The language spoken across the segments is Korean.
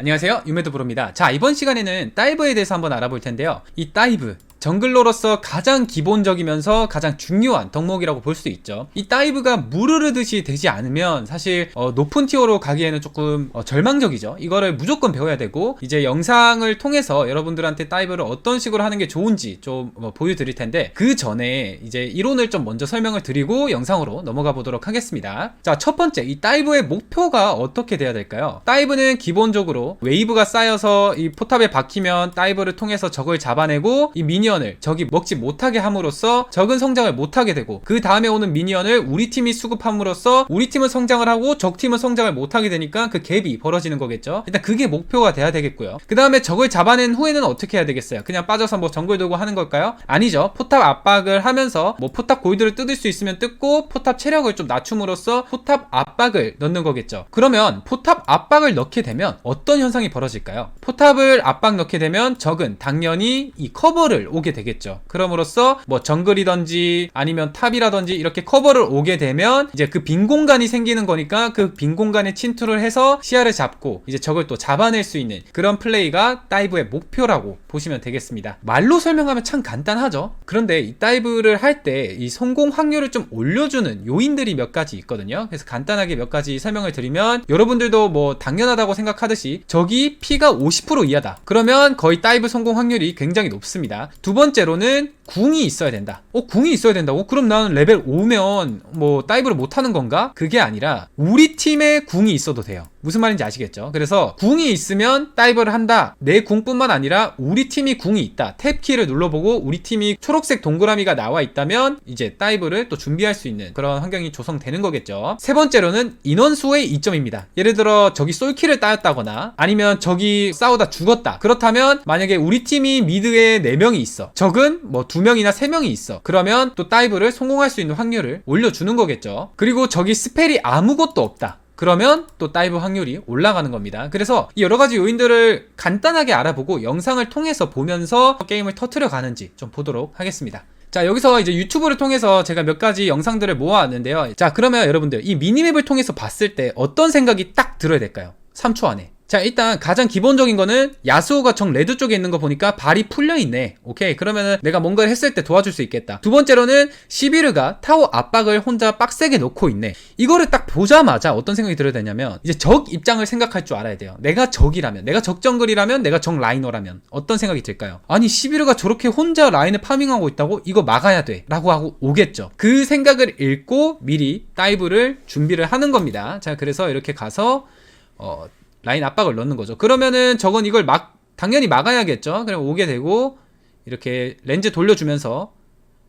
안녕하세요. 유메드 브로입니다. 자 이번 시간에는 다이브에 대해서 한번 알아볼 텐데요. 이 다이브 정글러로서 가장 기본적이면서 가장 중요한 덕목이라고 볼 수 있죠. 이 다이브가 물 흐르듯이 되지 않으면 사실 어, 높은 티어로 가기에는 조금 어, 절망적이죠. 이거를 무조건 배워야 되고 이제 영상을 통해서 여러분들한테 다이브를 어떤 식으로 하는 게 좋은지 좀 어, 보여드릴 텐데 그 전에 이제 이론을 좀 먼저 설명을 드리고 영상으로 넘어가 보도록 하겠습니다. 자 첫 번째 이 다이브의 목표가 어떻게 돼야 될까요? 다이브는 기본적으로 웨이브가 쌓여서 이 포탑에 박히면 다이브를 통해서 적을 잡아내고 이 미니 언을 적이 먹지 못하게 함으로써 적은 성장을 못하게 되고 그 다음에 오는 미니언을 우리 팀이 수급함으로써 우리 팀은 성장을 하고 적 팀은 성장을 못하게 되니까 그 갭이 벌어지는 거겠죠. 일단 그게 목표가 돼야 되겠고요. 그 다음에 적을 잡아낸 후에는 어떻게 해야 되겠어요? 그냥 빠져서 뭐 정글 돌고 하는 걸까요? 아니죠. 포탑 압박을 하면서 뭐 포탑 골드를 뜯을 수 있으면 뜯고 포탑 체력을 좀 낮춤으로써 포탑 압박을 넣는 거겠죠. 그러면 포탑 압박을 넣게 되면 어떤 현상이 벌어질까요? 포탑을 압박 넣게 되면 적은 당연히 이 커버를 오게 되겠죠. 그럼으로써 뭐 정글이든지 아니면 탑이라든지 이렇게 커버를 오게 되면 이제 그 빈 공간이 생기는 거니까 그 빈 공간에 침투를 해서 시야를 잡고 이제 적을 또 잡아낼 수 있는 그런 플레이가 다이브의 목표라고 보시면 되겠습니다. 말로 설명하면 참 간단하죠. 그런데 이 다이브를 할 때 이 성공 확률을 좀 올려주는 요인들이 몇 가지 있거든요. 그래서 간단하게 몇 가지 설명을 드리면 여러분들도 뭐 당연하다고 생각하듯이 적이 피가 50% 이하다. 그러면 거의 다이브 성공 확률이 굉장히 높습니다. 두 번째로는 궁이 있어야 된다. 어, 궁이 있어야 된다고? 그럼 나는 레벨 5면 뭐 다이브를 못 하는 건가? 그게 아니라 우리 팀에 궁이 있어도 돼요. 무슨 말인지 아시겠죠? 그래서 궁이 있으면 다이브를 한다. 내 궁뿐만 아니라 우리 팀이 궁이 있다. 탭 키를 눌러보고 우리 팀이 초록색 동그라미가 나와 있다면 이제 다이브를 또 준비할 수 있는 그런 환경이 조성되는 거겠죠. 세 번째로는 인원수의 이점입니다. 예를 들어 저기 솔키를 따였다거나 아니면 저기 싸우다 죽었다. 그렇다면 만약에 우리 팀이 미드에 4명이 있어. 적은 뭐 2명이나 3명이 있어. 그러면 또 다이브를 성공할 수 있는 확률을 올려주는 거겠죠. 그리고 저기 스펠이 아무것도 없다. 그러면 또 다이브 확률이 올라가는 겁니다. 그래서 이 여러 가지 요인들을 간단하게 알아보고 영상을 통해서 보면서 게임을 터트려 가는지 좀 보도록 하겠습니다. 자, 여기서 이제 유튜브를 통해서 제가 몇 가지 영상들을 모아왔는데요. 자, 그러면 여러분들 이 미니맵을 통해서 봤을 때 어떤 생각이 딱 들어야 될까요? 3초 안에. 자, 일단 가장 기본적인 거는 야수호가 정 레드 쪽에 있는 거 보니까 발이 풀려 있네. 오케이. 그러면은 내가 뭔가를 했을 때 도와줄 수 있겠다. 두 번째로는 시비르가 타워 압박을 혼자 빡세게 놓고 있네. 이거를 딱 보자마자 어떤 생각이 들어야 되냐면 이제 적 입장을 생각할 줄 알아야 돼요. 내가 적이라면, 내가 적 정글이라면, 내가 적 라이너라면 어떤 생각이 들까요? 아니, 시비르가 저렇게 혼자 라인을 파밍하고 있다고 이거 막아야 돼. 라고 하고 오겠죠. 그 생각을 읽고 미리 다이브를 준비를 하는 겁니다. 자, 그래서 이렇게 가서 어 라인 압박을 넣는 거죠. 그러면은 저건 이걸 막 당연히 막아야겠죠. 그럼 오게 되고 이렇게 렌즈 돌려주면서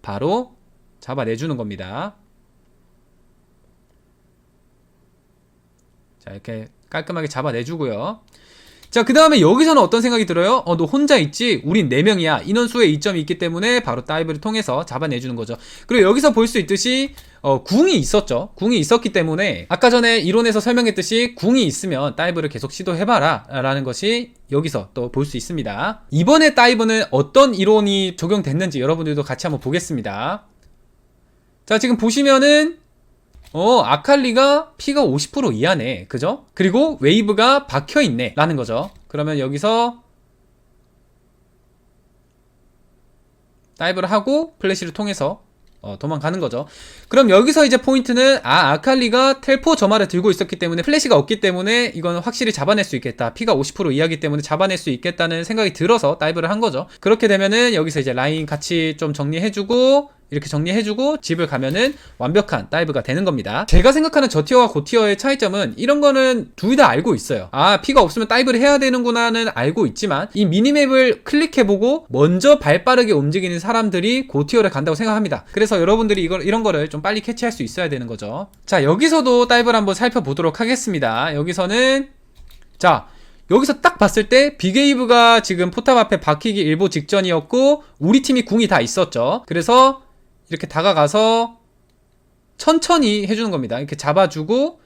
바로 잡아내주는 겁니다. 자 이렇게 깔끔하게 잡아내주고요. 자, 그 다음에 여기서는 어떤 생각이 들어요? 어, 너 혼자 있지? 우린 4명이야. 인원수의 이점이 있기 때문에 바로 다이브를 통해서 잡아내주는 거죠. 그리고 여기서 볼 수 있듯이, 어, 궁이 있었죠. 궁이 있었기 때문에, 아까 전에 이론에서 설명했듯이, 궁이 있으면 다이브를 계속 시도해봐라. 라는 것이 여기서 또 볼 수 있습니다. 이번에 다이브는 어떤 이론이 적용됐는지 여러분들도 같이 한번 보겠습니다. 자, 지금 보시면은, 어, 아칼리가 피가 50% 이하네. 그죠? 그리고 웨이브가 박혀 있네. 라는 거죠. 그러면 여기서 다이브를 하고 플래시를 통해서 어, 도망가는 거죠. 그럼 여기서 이제 포인트는 아 아칼리가 텔포 점화를 들고 있었기 때문에 플래시가 없기 때문에 이건 확실히 잡아낼 수 있겠다. 피가 50% 이하기 때문에 잡아낼 수 있겠다는 생각이 들어서 다이브를 한 거죠. 그렇게 되면은 여기서 이제 라인 같이 좀 정리해주고 이렇게 정리해주고 집을 가면은 완벽한 다이브가 되는 겁니다. 제가 생각하는 저티어와 고티어의 차이점은 이런 거는 둘 다 알고 있어요. 아 피가 없으면 다이브를 해야 되는구나는 알고 있지만 이 미니맵을 클릭해보고 먼저 발 빠르게 움직이는 사람들이 고티어를 간다고 생각합니다. 그래서 여러분들이 이걸 이런 거를 좀 빨리 캐치할 수 있어야 되는 거죠. 자 여기서도 다이브를 한번 살펴보도록 하겠습니다. 여기서는 자 여기서 딱 봤을 때 비게이브가 지금 포탑 앞에 박히기 일보 직전이었고 우리 팀이 궁이 다 있었죠. 그래서 이렇게 다가가서 천천히 해주는 겁니다. 이렇게 잡아주고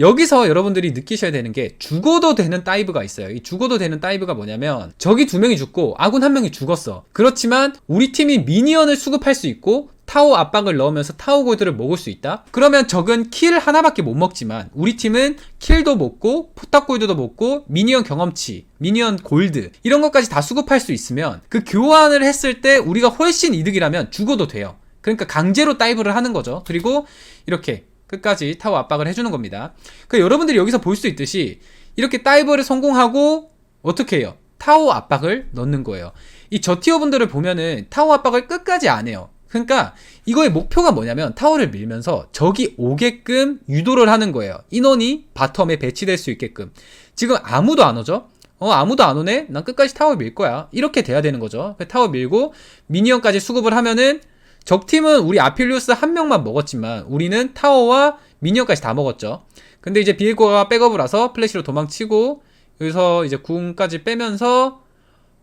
여기서 여러분들이 느끼셔야 되는 게 죽어도 되는 다이브가 있어요. 이 죽어도 되는 다이브가 뭐냐면 적이 두 명이 죽고 아군 한 명이 죽었어. 그렇지만 우리 팀이 미니언을 수급할 수 있고 타워 압박을 넣으면서 타워 골드를 먹을 수 있다? 그러면 적은 킬 하나밖에 못 먹지만 우리 팀은 킬도 먹고 포탑 골드도 먹고 미니언 경험치, 미니언 골드 이런 것까지 다 수급할 수 있으면 그 교환을 했을 때 우리가 훨씬 이득이라면 죽어도 돼요. 그러니까 강제로 다이브를 하는 거죠. 그리고 이렇게 끝까지 타워 압박을 해주는 겁니다. 그 여러분들이 여기서 볼 수 있듯이 이렇게 다이브를 성공하고 어떻게 해요? 타워 압박을 넣는 거예요. 이 저티어 분들을 보면은 타워 압박을 끝까지 안 해요. 그러니까 이거의 목표가 뭐냐면 타워를 밀면서 적이 오게끔 유도를 하는 거예요. 인원이 바텀에 배치될 수 있게끔. 지금 아무도 안 오죠? 어, 아무도 안 오네? 난 끝까지 타워 밀 거야. 이렇게 돼야 되는 거죠. 타워 밀고 미니언까지 수급을 하면은 적팀은 우리 아필리우스 한 명만 먹었지만 우리는 타워와 미니언까지 다 먹었죠. 근데 이제 비에고가 백업을 와서 플래시로 도망치고 여기서 이제 궁까지 빼면서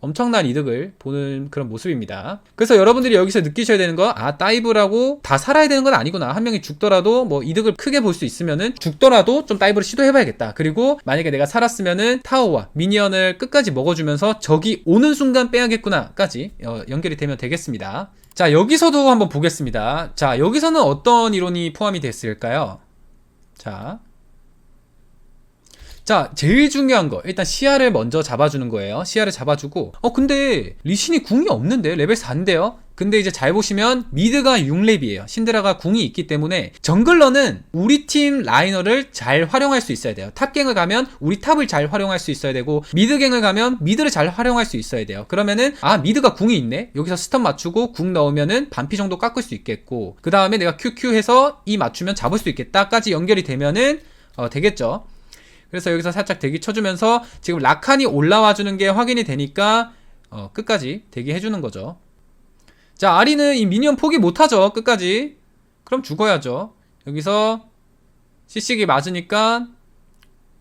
엄청난 이득을 보는 그런 모습입니다. 그래서 여러분들이 여기서 느끼셔야 되는 거, 아, 다이브라고 다 살아야 되는 건 아니구나. 한 명이 죽더라도 뭐 이득을 크게 볼 수 있으면은 죽더라도 좀 다이브를 시도해봐야겠다. 그리고 만약에 내가 살았으면은 타워와 미니언을 끝까지 먹어주면서 적이 오는 순간 빼야겠구나까지 어, 연결이 되면 되겠습니다. 자, 여기서도 한번 보겠습니다. 자, 여기서는 어떤 이론이 포함이 됐을까요? 자, 자, 제일 중요한 거. 일단 시야를 먼저 잡아주는 거예요. 시야를 잡아주고. 어, 근데 리신이 궁이 없는데? 레벨 4인데요? 근데 이제 잘 보시면 미드가 6렙이에요. 신드라가 궁이 있기 때문에 정글러는 우리 팀 라이너를 잘 활용할 수 있어야 돼요. 탑갱을 가면 우리 탑을 잘 활용할 수 있어야 되고 미드갱을 가면 미드를 잘 활용할 수 있어야 돼요. 그러면은 아 미드가 궁이 있네. 여기서 스턴 맞추고 궁 넣으면은 반피 정도 깎을 수 있겠고 그 다음에 내가 QQ 해서 E 맞추면 잡을 수 있겠다까지 연결이 되면은 어, 되겠죠. 그래서 여기서 살짝 대기 쳐주면서 지금 라칸이 올라와 주는 게 확인이 되니까 어, 끝까지 대기해 주는 거죠. 자, 아리는 이 미니언 포기 못하죠. 끝까지. 그럼 죽어야죠. 여기서 CC기 맞으니까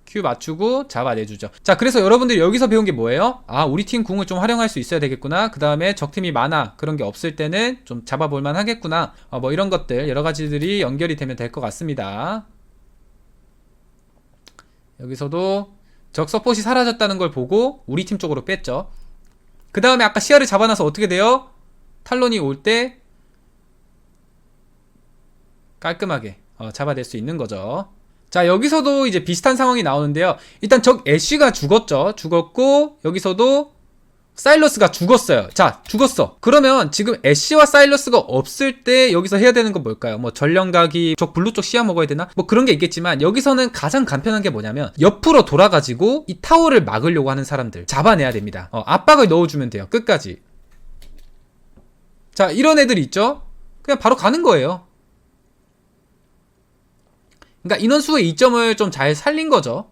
Q 맞추고 잡아내주죠. 자, 그래서 여러분들이 여기서 배운 게 뭐예요? 아, 우리 팀 궁을 좀 활용할 수 있어야 되겠구나. 그 다음에 적팀이 많아. 그런 게 없을 때는 좀 잡아볼만 하겠구나. 어, 뭐 이런 것들, 여러 가지들이 연결이 되면 될 것 같습니다. 여기서도 적 서폿이 사라졌다는 걸 보고 우리 팀 쪽으로 뺐죠. 그 다음에 아까 시야를 잡아놔서 어떻게 돼요? 탈론이 올 때 깔끔하게 어, 잡아낼 수 있는 거죠. 자 여기서도 이제 비슷한 상황이 나오는데요. 일단 적 애쉬가 죽었죠. 죽었고 여기서도 사일러스가 죽었어요. 자, 죽었어. 그러면 지금 애쉬와 사일러스가 없을 때 여기서 해야 되는 건 뭘까요? 뭐 전령각이 쪽 블루 쪽 씨앗 먹어야 되나? 뭐 그런 게 있겠지만 여기서는 가장 간편한 게 뭐냐면 옆으로 돌아가지고 이 타워를 막으려고 하는 사람들 잡아내야 됩니다. 어, 압박을 넣어주면 돼요. 끝까지. 자, 이런 애들 있죠? 그냥 바로 가는 거예요. 그러니까 인원수의 이점을 좀 잘 살린 거죠.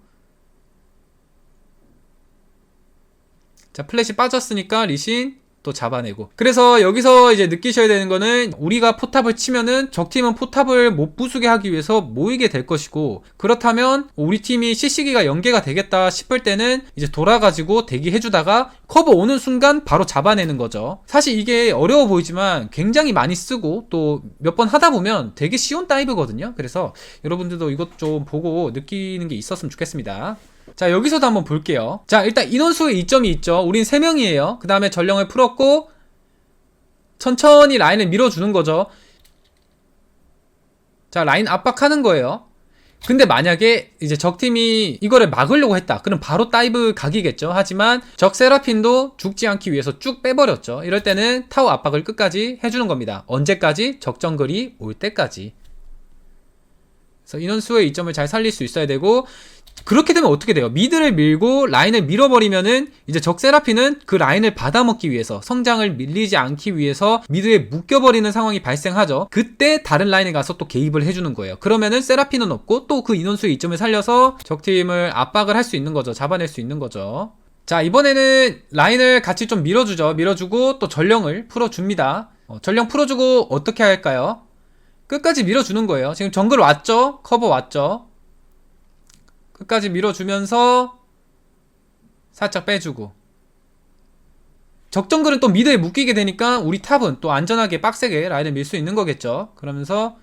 자, 플래시 빠졌으니까 리신 또 잡아내고. 그래서 여기서 이제 느끼셔야 되는 거는 우리가 포탑을 치면은 적팀은 포탑을 못 부수게 하기 위해서 모이게 될 것이고 그렇다면 우리 팀이 CC기가 연계가 되겠다 싶을 때는 이제 돌아가지고 대기해 주다가 커버 오는 순간 바로 잡아내는 거죠. 사실 이게 어려워 보이지만 굉장히 많이 쓰고 또 몇 번 하다 보면 되게 쉬운 다이브거든요. 그래서 여러분들도 이것 좀 보고 느끼는 게 있었으면 좋겠습니다. 자 여기서도 한번 볼게요. 자 일단 인원수의 이점이 있죠. 우린 3명이에요. 그 다음에 전령을 풀었고 천천히 라인을 밀어주는 거죠. 자 라인 압박하는 거예요. 근데 만약에 이제 적팀이 이거를 막으려고 했다. 그럼 바로 다이브 각이겠죠. 하지만 적 세라핀도 죽지 않기 위해서 쭉 빼버렸죠. 이럴 때는 타워 압박을 끝까지 해주는 겁니다. 언제까지? 적정글이 올 때까지. 그래서 인원수의 이점을 잘 살릴 수 있어야 되고 그렇게 되면 어떻게 돼요? 미드를 밀고 라인을 밀어버리면은 이제 적 세라피는 그 라인을 받아먹기 위해서 성장을 밀리지 않기 위해서 미드에 묶여버리는 상황이 발생하죠. 그때 다른 라인에 가서 또 개입을 해주는 거예요. 그러면은 세라피는 없고 또 그 인원수의 이점을 살려서 적팀을 압박을 할 수 있는 거죠. 잡아낼 수 있는 거죠. 자 이번에는 라인을 같이 좀 밀어주죠. 밀어주고 또 전령을 풀어줍니다. 어, 전령 풀어주고 어떻게 할까요? 끝까지 밀어주는 거예요. 지금 정글 왔죠? 커버 왔죠? 끝까지 밀어주면서 살짝 빼주고 적정글은 또 미드에 묶이게 되니까 우리 탑은 또 안전하게 빡세게 라인을 밀 수 있는 거겠죠. 그러면서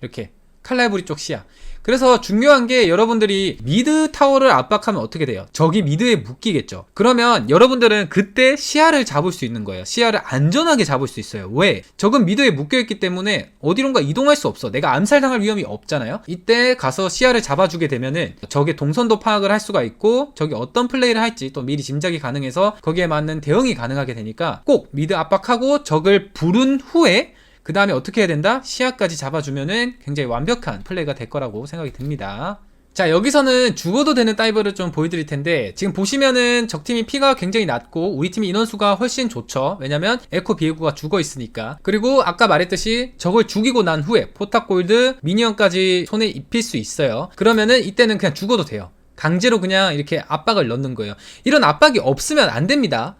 이렇게 칼날부리 쪽 시야. 그래서 중요한 게 여러분들이 미드 타워를 압박하면 어떻게 돼요? 적이 미드에 묶이겠죠. 그러면 여러분들은 그때 시야를 잡을 수 있는 거예요. 시야를 안전하게 잡을 수 있어요. 왜? 적은 미드에 묶여있기 때문에 어디론가 이동할 수 없어. 내가 암살당할 위험이 없잖아요. 이때 가서 시야를 잡아주게 되면은 적의 동선도 파악을 할 수가 있고 적이 어떤 플레이를 할지 또 미리 짐작이 가능해서 거기에 맞는 대응이 가능하게 되니까 꼭 미드 압박하고 적을 부른 후에 그 다음에 어떻게 해야 된다? 시야까지 잡아주면은 굉장히 완벽한 플레이가 될 거라고 생각이 듭니다. 자, 여기서는 죽어도 되는 다이브를 좀 보여드릴 텐데, 지금 보시면은 적팀이 피가 굉장히 낮고, 우리 팀이 인원수가 훨씬 좋죠. 왜냐면, 에코 비에고가 죽어 있으니까. 그리고 아까 말했듯이, 적을 죽이고 난 후에, 포탑 골드, 미니언까지 손에 입힐 수 있어요. 그러면은, 이때는 그냥 죽어도 돼요. 강제로 그냥 이렇게 압박을 넣는 거예요. 이런 압박이 없으면 안 됩니다.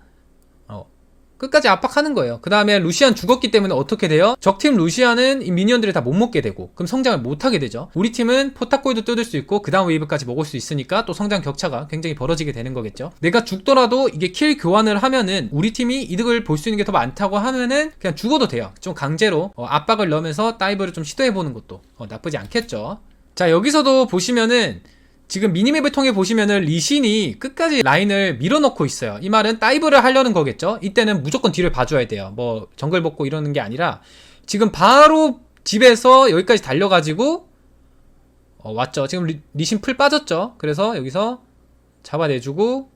어, 끝까지 압박하는 거예요. 그 다음에 루시안 죽었기 때문에 어떻게 돼요? 적팀 루시안은 이 미니언들을 다못 먹게 되고 그럼 성장을 못 하게 되죠. 우리 팀은 포탑골도 뜯을 수 있고 그 다음 웨이브까지 먹을 수 있으니까 또 성장 격차가 굉장히 벌어지게 되는 거겠죠. 내가 죽더라도 이게 킬 교환을 하면은 우리 팀이 이득을 볼 수 있는 게 더 많다고 하면은 그냥 죽어도 돼요. 좀 강제로 어, 압박을 넣으면서 다이브를 좀 시도해 보는 것도 어, 나쁘지 않겠죠. 자 여기서도 보시면은 지금 미니맵을 통해 보시면은 리신이 끝까지 라인을 밀어넣고 있어요. 이 말은 다이브를 하려는 거겠죠? 이때는 무조건 뒤를 봐줘야 돼요. 뭐 정글 먹고 이러는 게 아니라 지금 바로 집에서 여기까지 달려가지고 어, 왔죠. 지금 리, 리신 풀 빠졌죠? 그래서 여기서 잡아내주고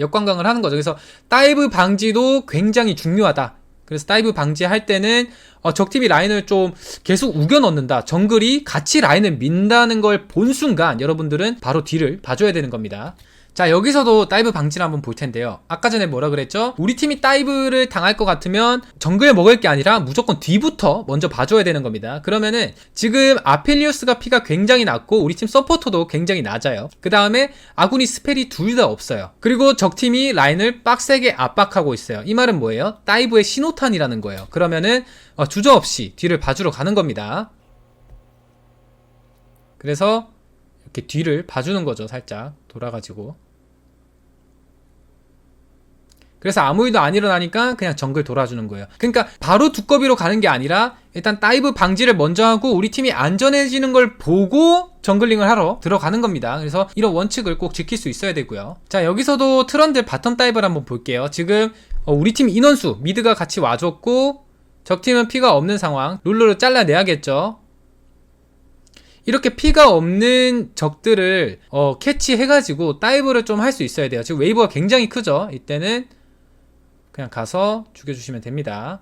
역관광을 하는 거죠. 그래서 다이브 방지도 굉장히 중요하다. 그래서 다이브 방지할 때는 어, 적팀이 라인을 좀 계속 우겨 넣는다. 정글이 같이 라인을 민다는 걸 본 순간 여러분들은 바로 뒤를 봐줘야 되는 겁니다. 자 여기서도 다이브 방지를 한번 볼 텐데요. 아까 전에 뭐라 그랬죠? 우리 팀이 다이브를 당할 것 같으면 정글 먹을 게 아니라 무조건 뒤부터 먼저 봐줘야 되는 겁니다. 그러면은 지금 아펠리우스가 피가 굉장히 낮고 우리 팀 서포터도 굉장히 낮아요. 그 다음에 아군이 스펠이 둘 다 없어요. 그리고 적팀이 라인을 빡세게 압박하고 있어요. 이 말은 뭐예요? 다이브의 신호탄이라는 거예요. 그러면은 어, 주저없이 뒤를 봐주러 가는 겁니다. 그래서 이렇게 뒤를 봐주는 거죠 살짝. 돌아가지고 그래서 아무 일도 안 일어나니까 그냥 정글 돌아주는 거예요. 그러니까 바로 두꺼비로 가는 게 아니라 일단 다이브 방지를 먼저 하고 우리 팀이 안전해지는 걸 보고 정글링을 하러 들어가는 겁니다. 그래서 이런 원칙을 꼭 지킬 수 있어야 되고요. 자 여기서도 트런들 바텀 다이브를 한번 볼게요. 지금 어, 우리 팀 인원수 미드가 같이 와줬고 적팀은 피가 없는 상황 룰루를 잘라내야겠죠. 이렇게 피가 없는 적들을 어, 캐치해가지고 다이브를 좀 할 수 있어야 돼요. 지금 웨이브가 굉장히 크죠. 이때는 그냥 가서 죽여주시면 됩니다.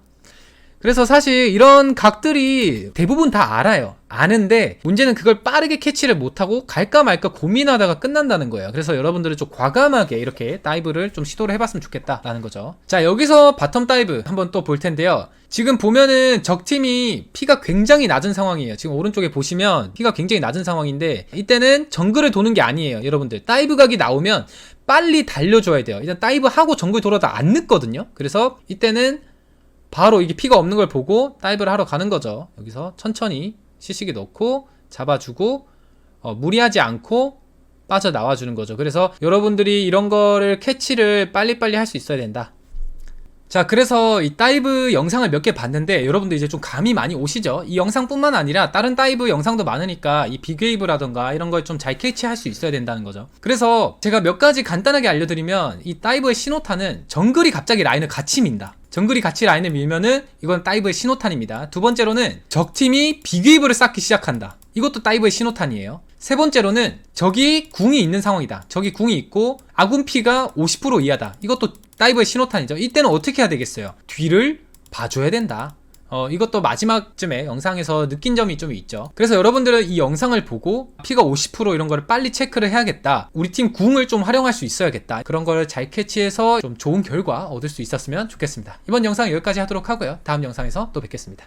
그래서 사실 이런 각들이 대부분 다 알아요. 아는데 문제는 그걸 빠르게 캐치를 못하고 갈까 말까 고민하다가 끝난다는 거예요. 그래서 여러분들은 좀 과감하게 이렇게 다이브를 좀 시도를 해봤으면 좋겠다라는 거죠. 자 여기서 바텀 다이브 한번 또 볼 텐데요. 지금 보면은 적팀이 피가 굉장히 낮은 상황이에요. 지금 오른쪽에 보시면 피가 굉장히 낮은 상황인데 이때는 정글을 도는 게 아니에요. 여러분들 다이브 각이 나오면 빨리 달려줘야 돼요. 일단 다이브 하고 정글 돌아도 안 늦거든요. 그래서 이때는 바로 이게 피가 없는 걸 보고 다이브를 하러 가는 거죠. 여기서 천천히 시식이 넣고 잡아주고 어, 무리하지 않고 빠져나와 주는 거죠. 그래서 여러분들이 이런 거를 캐치를 빨리빨리 할 수 있어야 된다. 자, 그래서 이 다이브 영상을 몇 개 봤는데 여러분들 이제 좀 감이 많이 오시죠? 이 영상뿐만 아니라 다른 다이브 영상도 많으니까 이 비게이브라던가 이런 걸 좀 잘 캐치할 수 있어야 된다는 거죠. 그래서 제가 몇 가지 간단하게 알려드리면 이 다이브의 신호탄은 정글이 갑자기 라인을 같이 민다. 정글이 같이 라인을 밀면은 이건 다이브의 신호탄입니다. 두 번째로는 적팀이 비게이브를 쌓기 시작한다. 이것도 다이브의 신호탄이에요. 세 번째로는 적이 궁이 있는 상황이다. 적이 궁이 있고 아군 피가 50% 이하다. 이것도 다이브의 신호탄이죠. 이때는 어떻게 해야 되겠어요? 뒤를 봐줘야 된다. 어, 이것도 마지막쯤에 영상에서 느낀 점이 좀 있죠. 그래서 여러분들은 이 영상을 보고 피가 50% 이런 거를 빨리 체크를 해야겠다. 우리 팀 궁을 좀 활용할 수 있어야겠다. 그런 거를 잘 캐치해서 좀 좋은 결과 얻을 수 있었으면 좋겠습니다. 이번 영상 여기까지 하도록 하고요. 다음 영상에서 또 뵙겠습니다.